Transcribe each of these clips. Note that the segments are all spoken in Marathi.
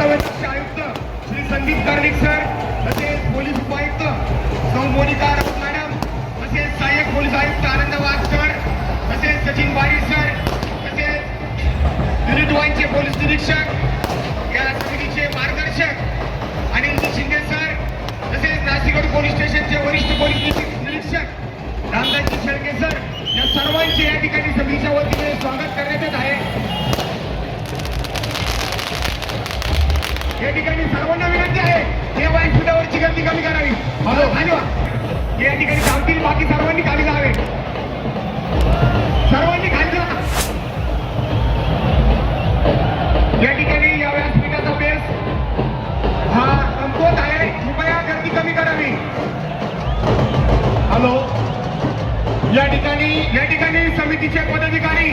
लाडके आयुक्त श्री संदीप कर्णिक सर तसेच पोलीस उपायुक्त सौ मोनिका राऊत मॅडम तसेच सहाय्यक पोलीस आयुक्त आनंद वाघ सर तसेच सचिन बारी सर तसेच युनिट वाईनचे पोलीस निरीक्षक या समितीचे मार्गदर्शक अनिल शिंदे सर तसेच नाशिकगड पोलीस स्टेशनचे वरिष्ठ पोलीस निरीक्षक रामदासजी शेळके सर या सर्वांचे या ठिकाणी समितीच्या वतीने स्वागत करण्यात येत आहे. या ठिकाणी सर्वांना विनंती आहे. हे व्यासपीठावरची गर्दी कमी करावी. वा. या ठिकाणी थांबतील बाकी सर्वांनी खाली जावे. सर्वांनी खाली जा. या ठिकाणी या व्यासपीठाचा बेस. हा कमकुवत आहे. कृपया गर्दी कमी करावी. हॅलो. या ठिकाणी या ठिकाणी समितीचे पदाधिकारी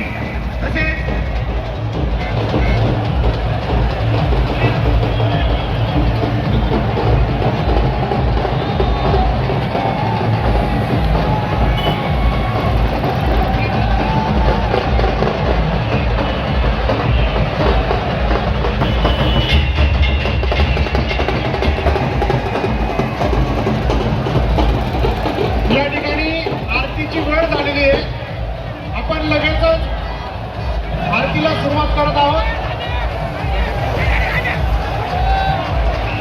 तसेच झालेली आहे